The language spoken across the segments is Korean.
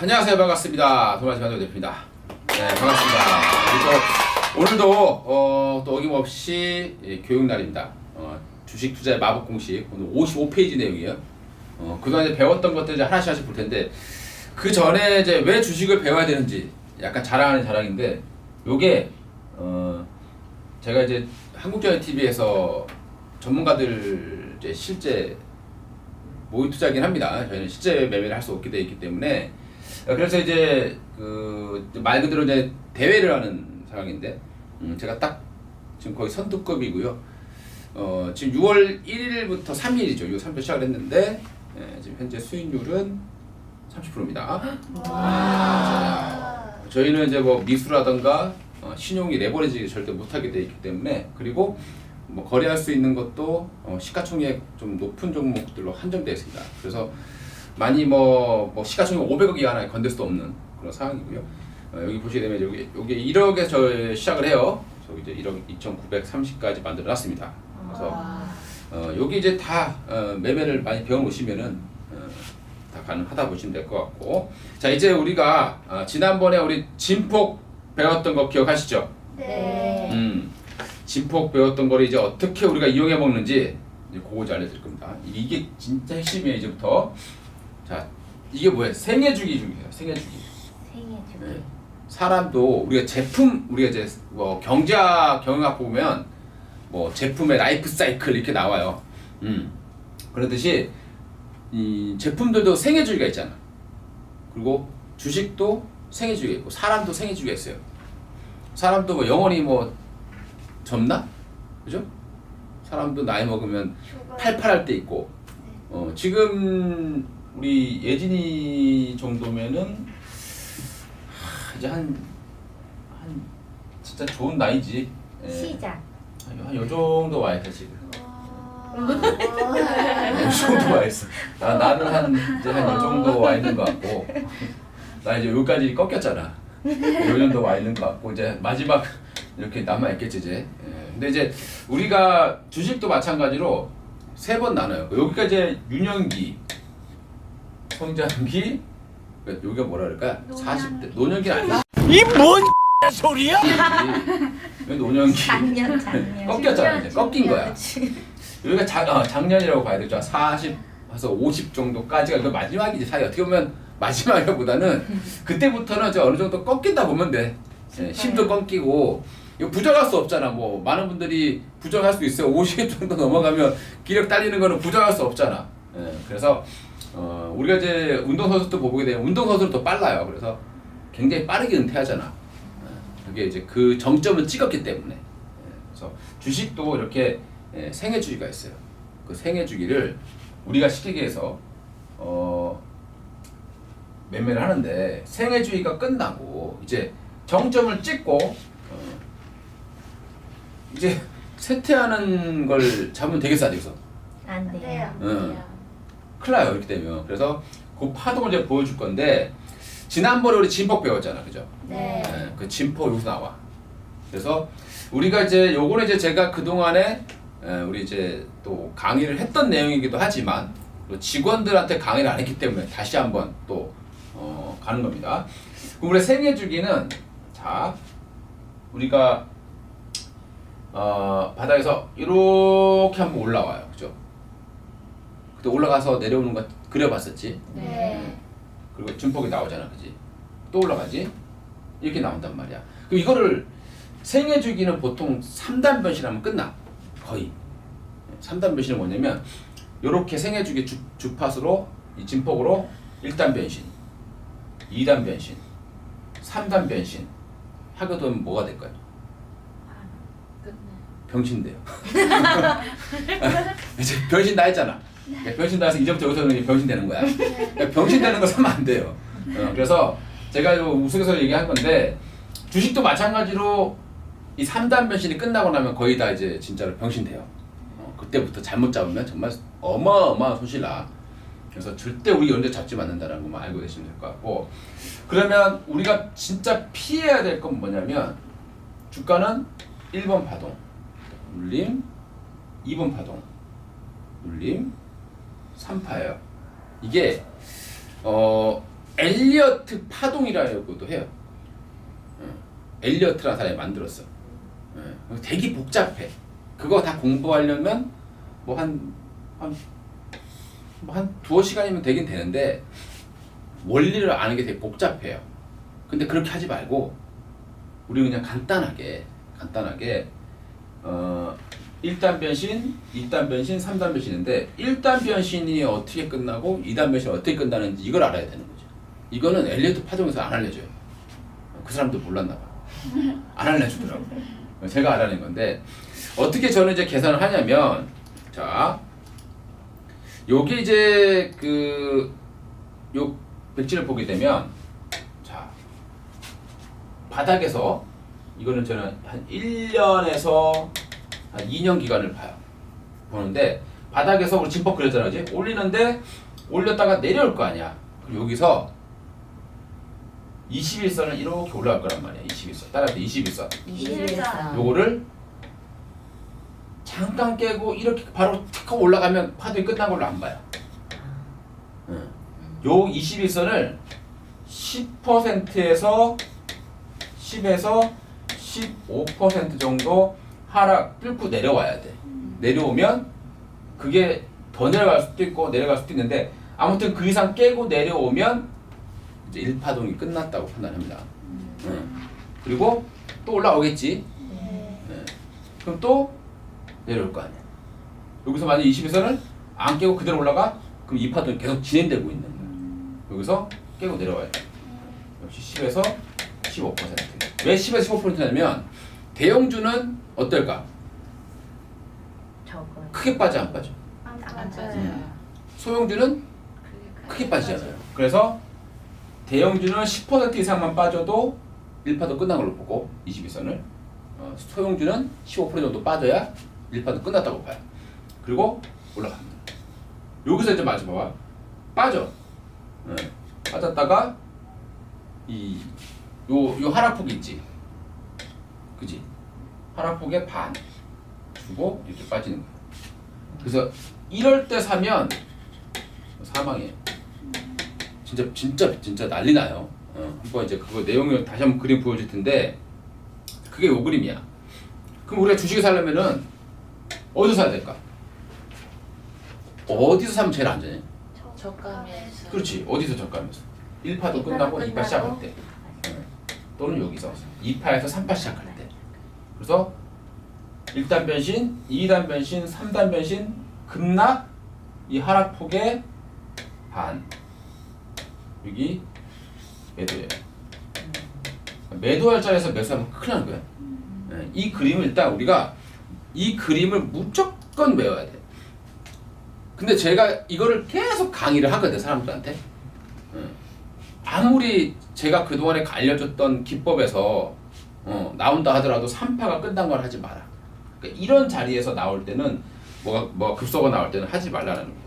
안녕하세요. 반갑습니다. 도마지 반도 대표입니다. 네, 반갑습니다. 그리고 오늘도 어, 또 어김없이 예, 교육 날입니다. 어, 주식 투자의 마법 공식 오늘 55페이지 내용이에요. 어, 그동안 이제 배웠던 것들 이제 하나씩 하나씩 볼 텐데 그 전에 이제 왜 주식을 배워야 되는지 약간 자랑하는 자랑인데 요게 어, 제가 이제 한국전화 TV에서 전문가들 이제 실제 모의 투자긴 합니다. 저희는 실제 매매를 할 수 없게 되어 있기 때문에 그래서 이제 그 말 그대로 이제 대회를 하는 상황인데 음, 제가 딱 지금 거의 선두급이고요. 어, 지금 6월 1일부터 3일이죠. 6월 3일 시작을 했는데 예, 지금 현재 수익률은 30%입니다. 저희는 이제 뭐 미수라던가 어, 신용이 레버리지 절대 못하게 돼 있기 때문에 그리고 뭐 거래할 수 있는 것도 어, 시가총액 좀 높은 종목들로 한정되어 있습니다. 그래서 많이 뭐, 뭐 시가총액 500억 이하나 건들 수 없는 그런 상황이고요. 어, 여기 보시게 되면 여기 여기 1억에 저 시작을 해요. 저기 이제 1억 2,930까지 만들어 놨습니다. 그래서 어, 여기 이제 다 어, 매매를 많이 배워 놓으시면은 어, 다 가능하다 보시면 될 것 같고 자 이제 우리가 아, 지난번에 우리 진폭 배웠던 거 기억하시죠? 네. 음, 진폭 배웠던 거를 이제 어떻게 우리가 이용해 먹는지 이제 그거 이제 알려드릴 겁니다. 이게 진짜 핵심이에요 이제부터. 자 이게 뭐예요? 생애 주기 중이에요. 생애 주기. 생애 중. 네. 사람도 우리가 제품 우리가 이제 뭐 경제학 경영학 보면 뭐 제품의 라이프 사이클 이렇게 나와요. 음. 그러듯이 이 제품들도 생애 주기가 있잖아. 그리고 주식도 생애 주기가 있고 사람도 생애 주기가 있어요. 사람도 뭐 영원히 뭐 젊나? 그죠? 사람도 나이 먹으면 팔팔할 때 있고 어, 지금 우리 예진이 정도면은 하, 이제 한, 한 진짜 좋은 나이지. 예. 시작. 한요 정도 와 있어 지금. 어. 요 정도 와 있어. 나 나는 한 이제 한요 정도 와 있는 것 같고. 나 이제 여기까지 꺾였잖아. 요 정도 와 있는 것 같고 이제 마지막 이렇게 남아 있겠지 이제. 예. 근데 이제 우리가 주식도 마찬가지로 세 번 나눠요. 여기가 이제 유년기, 성장기, 그러니까 여기가 뭐라 그럴까? 40대 노년기 아니야? 이뭔 소리야? 여기 노년기. 작년 작년. 꺾였잖아 이제 꺾인 거야. 여기가 작, 어, 작년이라고 봐야 되죠. 40에서 50 정도까지가 이거 마지막이지 사이 어떻게 보면 마지막이보다는 그때부터는 이제 어느 정도 꺾인다 보면 돼. 예, 힘도 꺾이고 이거 부정할 수 없잖아. 뭐 많은 분들이 부정할 수 있어요. 50 정도 넘어가면 기력 딸리는 거는 부정할 수 없잖아. 예, 그래서 어, 우리가 이제 운동선수도 보게 되면 운동선수는 더 빨라요. 그래서 굉장히 빠르게 은퇴하잖아. 예, 그게 이제 그 정점을 찍었기 때문에. 예, 그래서 주식도 이렇게 예, 생애 주기가 있어요. 그 생애 주기를 우리가 시키게 해서 어, 매매를 하는데 생애 주기가 끝나고 이제 정점을 찍고 어, 이제 쇠퇴하는 걸 잡으면 되겠어 안 되겠어? 안 돼요. 응. 큰일 나요 이렇게 되면 그래서 그 파동을 이제 보여줄 건데 지난번에 우리 진폭 배웠잖아 그죠? 네. 예, 그 진포 여기서 나와. 그래서 우리가 이제 요거는 이제 제가 그 동안에 우리 이제 또 강의를 했던 내용이기도 하지만 또 직원들한테 강의를 안 했기 때문에 다시 한번 또 어, 가는 겁니다. 그럼 우리 생애 주기는 자 우리가 어, 바닥에서 이렇게 한번 올라와요, 그죠? 그때 올라가서 내려오는 거 그려봤었지? 네. 그리고 준폭이 나오잖아, 그지? 또 올라가지? 이렇게 나온단 말이야. 그럼 이거를 생애 주기는 보통 3단 변신하면 끝나. 거의. 3단 변신은 뭐냐면 요렇게 생애 주기 주, 주파수로 이 진폭으로 1단 변신, 2단 변신, 3단 변신 하게 되면 뭐가 될까요? 병신돼요. 이제 변신 다 했잖아. 그러니까 변신 다 해서 이제부터 여기서는 병신되는 거야. 그러니까 병신되는 거 하면 안 돼요. 어, 그래서 제가 요 우스갯소리 얘기한 건데 주식도 마찬가지로 이 3단 변신이 끝나고 나면 거의 다 이제 진짜로 병신돼요. 어, 그때부터 잘못 잡으면 정말 어마어마한 손실 나. 그래서 절대 우리 연재 잡지 않는다는 것만 알고 계시면 될 것 같고 그러면 우리가 진짜 피해야 될 건 뭐냐면 주가는 1번 파동 눌림 2번 파동 눌림 3파예요. 이게 어 엘리어트 파동이라고도 해요. 어, 엘리어트라는 사람이 만들었어. 어, 되게 복잡해. 그거 다 공부하려면 뭐 한 한 뭐한 두어 시간이면 되긴 되는데 원리를 아는 게 되게 복잡해요. 근데 그렇게 하지 말고 우리 그냥 간단하게 간단하게 어 1단 변신, 2단 변신, 3단 변신인데 1단 변신이 어떻게 끝나고 2단 변신이 어떻게 끝나는지 이걸 알아야 되는 거죠. 이거는 엘리어트 파동에서 안 알려줘요. 그 사람도 몰랐나 봐. 안 알려주더라고. 제가 알아낸 건데 어떻게 저는 이제 계산을 하냐면 자 요게 이제 그요 백지를 보게 되면 자 바닥에서 이거는 저는 한 1년에서 한 2년 기간을 봐요. 보는데 바닥에서 우리 진법 그렸잖아, 그지? 올리는데 올렸다가 내려올 거 아니야. 그럼 여기서 21선을 이렇게 올라갈 거란 말이야. 21선. 따라서 21선. 21선. 요거를 잠깐 깨고 이렇게 바로 탁 하고 올라가면 파동이 끝난 걸로 안 봐요. 응. 요 21선을 10%에서 10에서 15% 정도 하락 뚫고 내려와야 돼. 내려오면 그게 더 내려갈 수도 있고 내려갈 수도 있는데 아무튼 그 이상 깨고 내려오면 이제 1파동이 끝났다고 판단합니다. 응. 그리고 또 올라오겠지. 네. 그럼 또 내려올 거 아니야. 여기서 만약 20에서는 안 깨고 그대로 올라가? 그럼 이 파동이 계속 진행되고 있는 거야. 여기서 깨고 내려와야 돼. 역시 10에서 15%. 왜 10에서 15%냐면 대형주는 어떨까? 저거. 크게 빠져 안 빠져? 안 음. 소형주는 크게 빠지잖아요. 그래서 대형주는 10% 이상만 빠져도 1파도 끝난 걸로 보고 22선을 어, 소형주는 15% 정도 빠져야 1파도 끝났다고 봐요. 그리고 올라갑니다. 여기서 이제 마주 봐봐. 빠져. 네. 빠졌다가 이 요, 요 하락폭 있지. 그지? 하락폭의 반 주고 이렇게 빠지는 거야. 그래서 이럴 때 사면 사망이에요. 진짜 진짜 진짜 난리 나요. 어, 한번 이제 그거 내용을 다시 한번 그림 보여줄 텐데 그게 요 그림이야. 그럼 우리가 주식을 사려면은 어디서 사야 될까? 어디서 사면 제일 안전해? 저가면서 그렇지. 어디서 저가면서? 1파도 끝나고 2파 시작할 때. 어, 또는 여기서 2파에서 3파 시작할 때. 그래서 1단 변신, 2단 변신, 3단 변신, 급락, 이 하락폭의 반. 여기 매도예요. 매도할 자리에서 매수하면 큰일 나는 거야. 예, 이 그림을 일단 우리가 이 그림을 무조건 외워야 돼. 근데 제가 이거를 계속 강의를 하거든 사람들한테. 예. 아무리 제가 그동안에 알려줬던 기법에서 어, 나온다 하더라도 3파가 끝난 걸 하지 마라. 그러니까 이런 자리에서 나올 때는 뭐가 뭐 급소가 나올 때는 하지 말라는 거예요.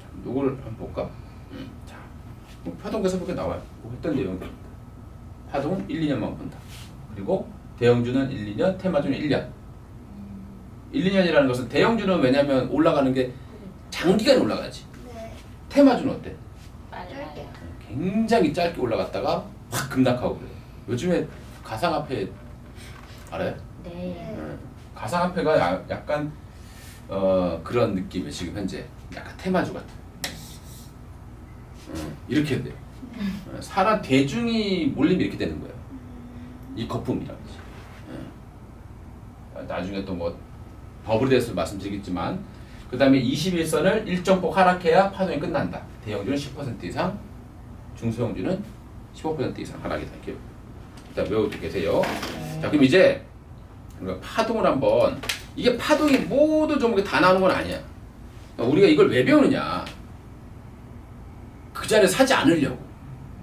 자, 요거를 한번 볼까? 음, 자, 뭐 파동에서 그렇게 나와요. 뭐 했던 내용들입니다. 파동 1, 2년만 본다. 그리고 대형주는 1, 2년, 테마주는 1년. 1, 2년이라는 것은 대형주는 왜냐면 올라가는 게 장기간 올라가지. 테마주는 어때? 굉장히 짧게 올라갔다가 확 급락하고 그래요. 요즘에 가상화폐 알아요? 네. 음, 가상화폐가 야- 약간 어, 그런 느낌이에요. 지금 현재 약간 테마주 같은. 음, 이렇게 돼. 어, 사람 대중이 몰리면 이렇게 되는 거예요. 이 거품이라고 하지. 음. 어, 나중에 또 뭐 버블에 대해서 말씀드리겠지만 그 다음에 21선을 일정 폭 하락해야 파동이 끝난다. 대형주는 10% 이상, 중소형주는 15% 이상 하락이다. 이렇게 일단 외우고 계세요. 자 그럼 이제 우리가 파동을 한번 이게 파동이 모두 종목이 다 나오는 건 아니야. 그러니까 우리가 이걸 왜 배우느냐? 그 자리에 사지 않으려고.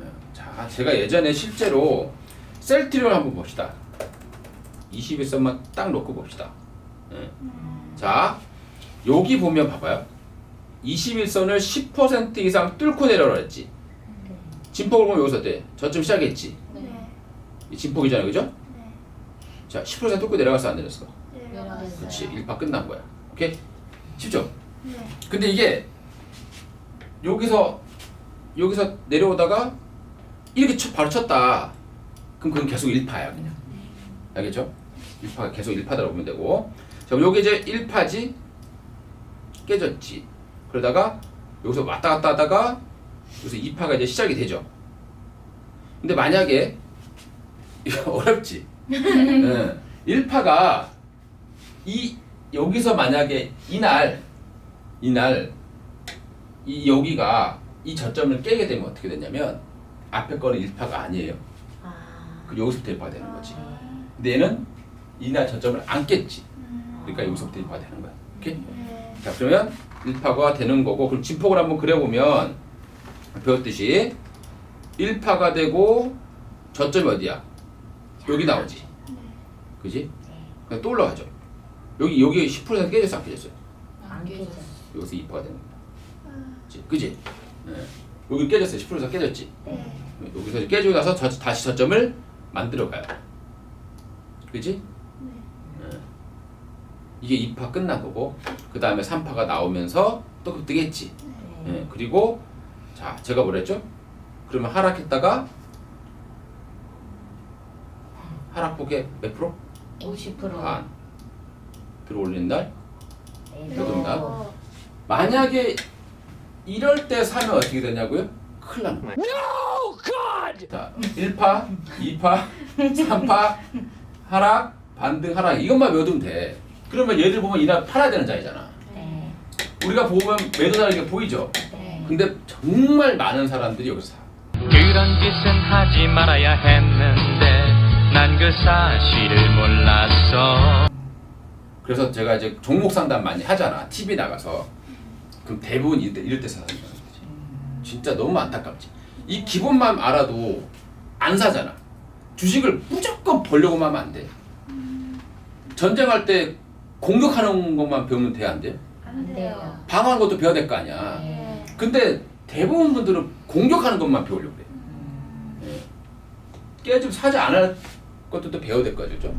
예. 자, 제가 예전에 실제로 셀트리온을 한번 봅시다. 21선만 딱 놓고 봅시다. 예. 자, 여기 보면 봐봐요. 21선을 10% 이상 뚫고 내려라 했지. 진폭을 보면 여기서 어때? 저쯤 시작했지. 이 진폭이잖아요, 그죠? 자, 10% 뚫고 내려가서 안 내렸어. 내려갔어요. 그렇지, 1파 끝난 거야. 오케이? 쉽죠? 근데 이게 여기서 여기서 내려오다가 이렇게 쳐, 바로 쳤다. 그럼 그건 계속 1파야 그냥. 알겠죠? 1파가 계속 1파다라고 보면 되고. 자, 그럼 여기 이제 1파지 깨졌지. 그러다가 여기서 왔다 갔다 하다가 여기서 2파가 이제 시작이 되죠. 근데 만약에 어렵지. 응. 1파가 이 여기서 만약에 이날 이날 이 여기가 이 저점을 깨게 되면 어떻게 되냐면 앞에 거는 1파가 아니에요. 아. 그 여기서부터 1파가 되는 거지. 근데 얘는 이날 저점을 안 깼지. 그러니까 여기서부터 1파가 되는 거야. 오케이? 자 그러면 1파가 되는 거고 그럼 진폭을 한번 그려보면 배웠듯이 1파가 되고 저점이 어디야? 여기 나오지. 그지? 그냥 또 올라가죠. 여기 여기 10% 깨졌어 안 깨졌어요? 안 깨졌어. 여기서 2%가 되는 거야. 그지? 그지? 네. 여기 깨졌어요. 10% 깨졌지. 네. 여기서 깨지고 나서 저, 다시 저점을 만들어 가요. 그지? 네. 이게 2파 끝난 거고 그 다음에 3파가 나오면서 또 급등했지. 네. 예, 그리고 자 제가 뭐랬죠? 그러면 하락했다가 하락폭의 몇 프로? 50%. 반 들어올리는 날 네. 그렇습니다. 만약에 이럴 때 사면 어떻게 되냐고요? 큰일 납니다. No, God! 자 1파, 2파, 3파 하락, 반등 하락 이것만 외우면 돼. 그러면 얘들 보면 이날 팔아야 되는 자리잖아. 네. 우리가 보면 매도 자리가 보이죠? 네. 근데 정말 많은 사람들이 여기서 사. 그런 짓은 하지 말아야 했는데 난 그 사실을 몰랐어 그래서 제가 이제 종목 상담 많이 하잖아. TV 나가서. 그럼 대부분 이럴 때, 이럴 때 사는 거지. 진짜 너무 안타깝지. 이 기본만 알아도 안 사잖아. 주식을 무조건 벌려고만 하면 안 돼. 전쟁할 때 공격하는 것만 배우면 돼, 안 돼요? 안 돼요. 방어하는 것도 배워야 될 거 아니야. 네. 근데 대부분 분들은 공격하는 것만 배우려고 그래. 예. 깨지면 사지 않 을 것도 또 배워야 될 거죠. 그죠?